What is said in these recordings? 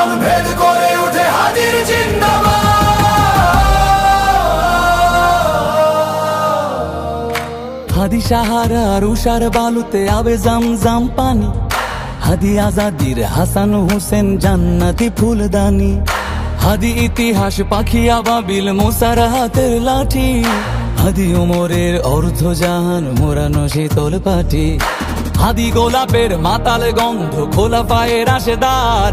আসমান ভেদ হাদি সাহারার উষার বালুতে আবে জাম জাম পানি। হাদি আজাদির হাসান হোসেন জান্নাতি ফুলদানি। হাদি ইতিহাস, পাখি আবাবিল, মোসার হাতের লাঠি। হাদি ওমরের অর্ধ জাহান মোরানো শীতল পাটি। হাদি গোলাপের মাতাল গন্ধ খোলা পায়ের আশেদার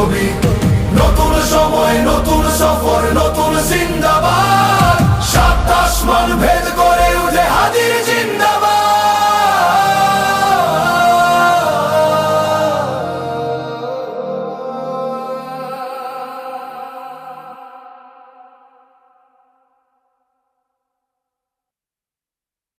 বিপ্লবী নতুন সময় নতুন সফর নতুন জিন্দাবাদ